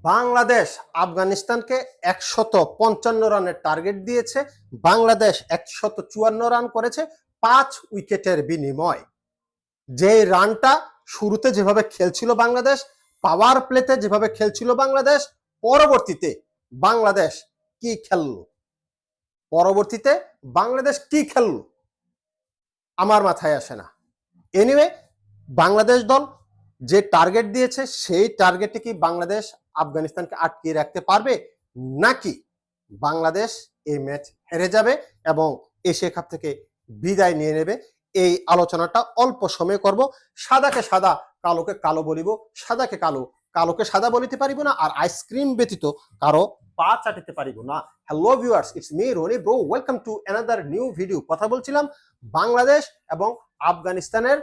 বাংলাদেশ আফগানিস্তানকে একশত পঞ্চান্ন রানের টার্গেট দিয়েছে। বাংলাদেশ একশত চুয়ান্ন রান করেছে পাঁচ উইকেটের বিনিময়। যে রানটা শুরুতে যেভাবে খেলছিল বাংলাদেশ পাওয়ার প্লেতে যেভাবে খেলছিল বাংলাদেশ, পরবর্তীতে বাংলাদেশ কি খেলল? পরবর্তীতে বাংলাদেশ কি খেলল? আমার মাথায় আসে না। এনিওয়ে বাংলাদেশ দল যে টার্গেট দিয়েছে, সেই টার্গেটে কি বাংলাদেশ আফগানিস্তানকে আটকিয়ে রাখতে পারবে নাকি বাংলাদেশ এই ম্যাচ হেরে যাবে এবং এশিয়া কাপ থেকে বিদায় নিয়ে নেবে? এই আলোচনাটা অল্প সময় করব। সাদাকে সাদা, কালোকে কালো বলিব। সাদাকে কালো, কালোকে সাদা বলিতে পারিব না আর আইসক্রিম ব্যতীত কারও পা চাটিতে পারিব না। Hello viewers it's me Roni bro welcome to another new video কথা বলছিলাম বাংলাদেশ এবং আফগানিস্তানের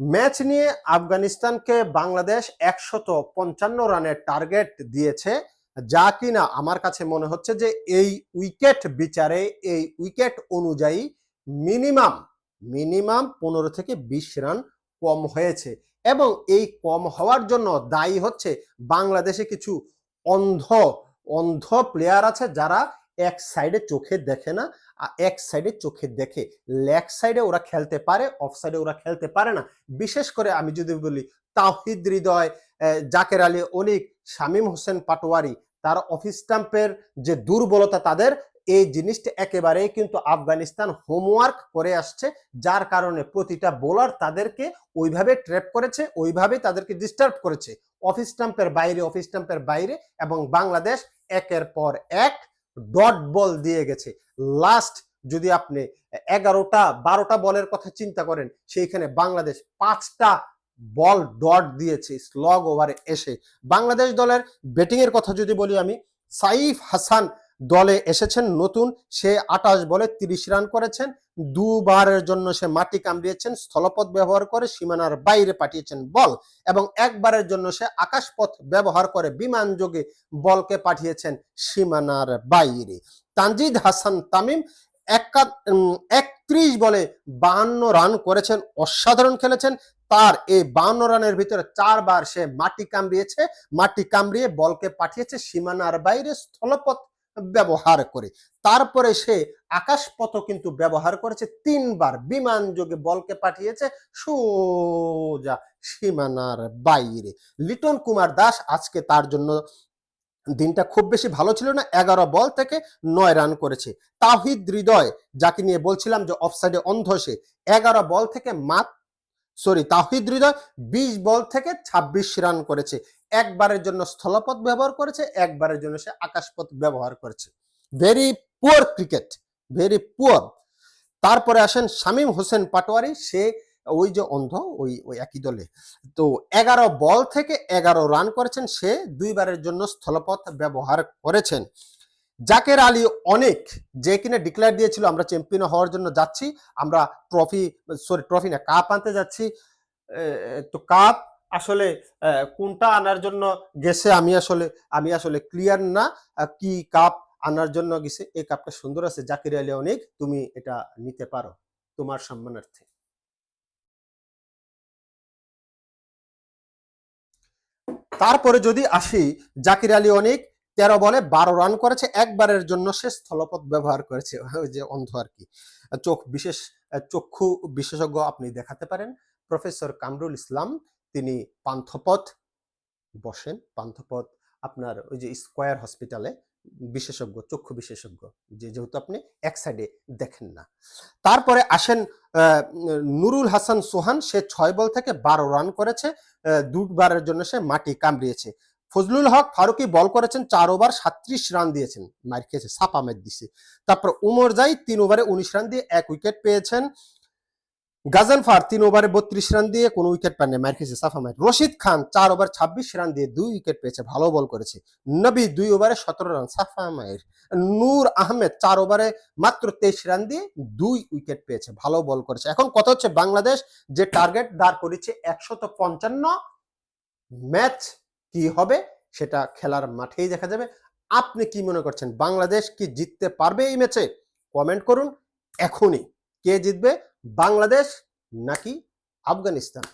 ম্যাচ নিয়ে আফগানিস্তানকে বাংলাদেশ একশত পঞ্চান্ন রানের টার্গেট দিয়েছে, যা কিনা আমার কাছে মনে হচ্ছে যে এই উইকেট বিচারে, এই উইকেট অনুযায়ী মিনিমাম মিনিমাম পনেরো থেকে বিশ রান কম হয়েছে। এবং এই কম হওয়ার জন্য দায়ী হচ্ছে বাংলাদেশে কিছু অন্ধ অন্ধ প্লেয়ার আছে যারা এক সাইডে চোখে দেখে না, আর এক সাইডে চোখে দেখে। লেগ সাইডে ওরা খেলতে পারে অফ সাইডে ওরা খেলতে পারে না। বিশেষ করে আমি যদি বলি তাহিদ হৃদয় জাকের আলী অলিক, শামীম হোসেন পাটোয়ারি, তার অফিস স্টাম্পের যে দুর্বলতা তাদের, এই জিনিসটা একেবারেই কিন্তু আফগানিস্তান হোমওয়ার্ক করে আসছে, যার কারণে প্রতিটা বোলার তাদেরকে ওইভাবে ট্র্যাপ করেছে ওইভাবে তাদেরকে ডিস্টার্ব করেছে। অফিস স্টাম্পের বাইরে অফিস স্টাম্পের বাইরে এবং বাংলাদেশ একের পর এক ডট বল দিয়ে গেছে। লাস্ট যদি আপনি এগারোটা, বারোটা বলের কথা চিন্তা করেন, সেইখানে বাংলাদেশ পাঁচটা বল ডট দিয়েছে স্লগ ওভারে এসে। বাংলাদেশ দলের ব্যাটিং এর কথা যদি বলি আমি, সাইফ হাসান দলে এসেছেন নতুন। সে আটাশ বলে তিরিশ রান করেছেন। দুবারের জন্য সে মাটি কামড়িয়েছেন, স্থলপথ ব্যবহার করে সীমানার বাইরে পাঠিয়েছেন বল এবং একবারের জন্য সে আকাশপথ ব্যবহার করে বিমান যোগে বলকে পাঠিয়েছেন সীমানার বাইরে। তানজিদ হাসান তামিম একত্রিশ বলে বাহান্ন রান করেছেন, অসাধারণ খেলেছেন। তার এই বাহান্ন রানের ভিতরে চারবার সে মাটি কামড়িয়েছে। মাটি কামড়িয়ে বলকে পাঠিয়েছে সীমানার বাইরে, স্থলপথ ব্যবহার করে। তারপরে সে আকাশপথ কিন্তু ব্যবহার করেছে। তিনবার বিমান যোগে বলকে পাঠিয়েছে সোজা সীমানার বাইরে। লিটন কুমার দাস আজকে তার জন্য দিনটা খুব বেশি ভালো ছিল না, এগারো বল থেকে নয় রান করেছে। তাহিদ হৃদয় যাকে নিয়ে বলছিলাম যে অফসাইডে অন্ধ সে, এগারো বল থেকে মাত সরি তাহিদ হৃদয় বিশ বল থেকে ২৬ রান করেছে। একবারের জন্য স্থলপথ ব্যবহার করেছে, একবারের জন্য সে আকাশপথ ব্যবহার করেছে। Very poor cricket very poor তারপরে আসেন শামীম হোসেন পাটোয়ারি, সে ওই যে অন্ধ, ওই ওই একই দলে। তো এগারো বল থেকে এগারো রান করেছেন, সে দুইবারের জন্য স্থলপথ ব্যবহার করেছেন। জাকের আলী অনেক যে কিনা ডিক্লেয়ার দিয়েছিল, আমরা চ্যাম্পিয়ন হওয়ার জন্য যাচ্ছি, আমরা ট্রফি সরি ট্রফি না কাপ আনতে যাচ্ছি। তো কাপ আসলে কোনটা আনার জন্য গেছে আমি আসলে আমি আসলে ক্লিয়ার না। কি কাপ আনার জন্য গেছে, এই কাপটা সুন্দর আছে, জাকির আলী অনেক, তুমি এটা নিতে পারো, তোমার সম্মানার্থে। তারপরে যদি আসি, জাকির আলী অনেক তেরো বলে বারো রান করেছে, একবারের জন্য সে স্থলপথ ব্যবহার করেছে। ওই যে অন্ধ আর কি। চোখ বিশেষ, চক্ষু বিশেষজ্ঞ আপনি দেখাতে পারেন। প্রফেসর কামরুল ইসলাম, তিনি পান্থপথ বসেন। পান্থপথ আপনার ওই যে স্কোয়ার হসপিটালে বিশেষজ্ঞ, চক্ষু বিশেষজ্ঞ। যে যেহেতু আপনি এক সাইডে দেখেন না। তারপরে আসেন নুরুল হাসান সোহান। সে ছয় বল থেকে বারো রান করেছে। দুবারের জন্য সে মাটি কামড়িয়েছে। ফজলুল হক ফারুকি বল করেছেন চার ওভার সাত্রিশ রান দিয়েছেন মার খেয়েছে সাপা ম্যাচ দিছে তারপর উমর জাই তিন ওভারে উনিশ রান দিয়ে এক উইকেট পেয়েছেন। গাজনফার তিন ওভারে বত্রিশ রান দিয়ে কোনো উইকেট পাননি মার খেয়েছে সাফা ম্যাচ রশিদ খান চার ওভার ছাব্বিশ রান দিয়ে দুই উইকেট পেয়েছে, ভালো বল করেছে। নবী দুই ওভারে সতেরো রান, সাফা মায়ের নূর আহমেদ চার ওভারে মাত্র তেইশ রান দিয়ে দুই উইকেট পেয়েছে, ভালো বল করেছে। এখন কথা হচ্ছে বাংলাদেশ যে টার্গেট দাঁড় করেছে একশত পঞ্চান্ন ম্যাচ কি হবে সেটা খেলার মাঠেই দেখা যাবে। আপনি কি মনে করছেন, বাংলাদেশ কি জিততে পারবে এই ম্যাচে? কমেন্ট করুন এখনই। কে জিতবে, বাংলাদেশ নাকি আফগানিস্তান?